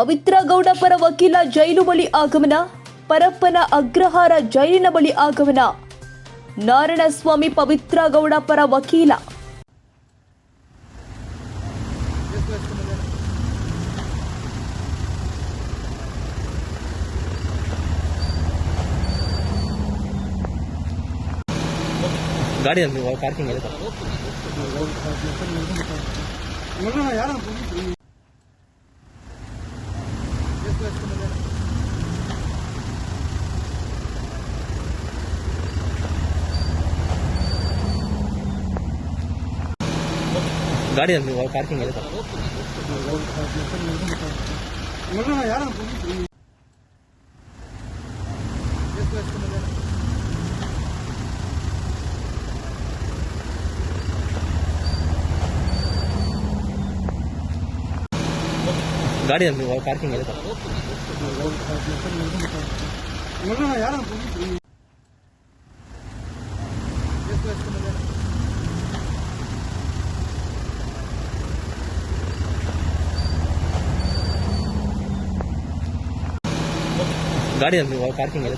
ಪವಿತ್ರ ಗೌಡ ಪರ ವಕೀಲ ಜೈಲು ಬಳಿ ಆಗಮನ ಪರಪ್ಪನ ಅಗ್ರಹಾರ ಜೈಲಿನ ಬಳಿ ಆಗಮನ. ನಾರಾಯಣಸ್ವಾಮಿ ಪವಿತ್ರ ಗೌಡ ಪರ ವಕೀಲ. ಗಾಡಿ ಅಂದ್ರೆ ಪಾರ್ಕಿಂಗ್ ಇದೆ ಗಾಡಿ ಅಂದ್ರೆ ಪಾರ್ಕಿಂಗ್ ಇದೆ ಗಾಡಿ ಅಂದ್ರೆ ಪಾರ್ಕಿಂಗ್ ಇದೆ ಗಾಡಿ ಅಂದ್ರೆ ಪಾರ್ಕಿಂಗ್ ಇದೆ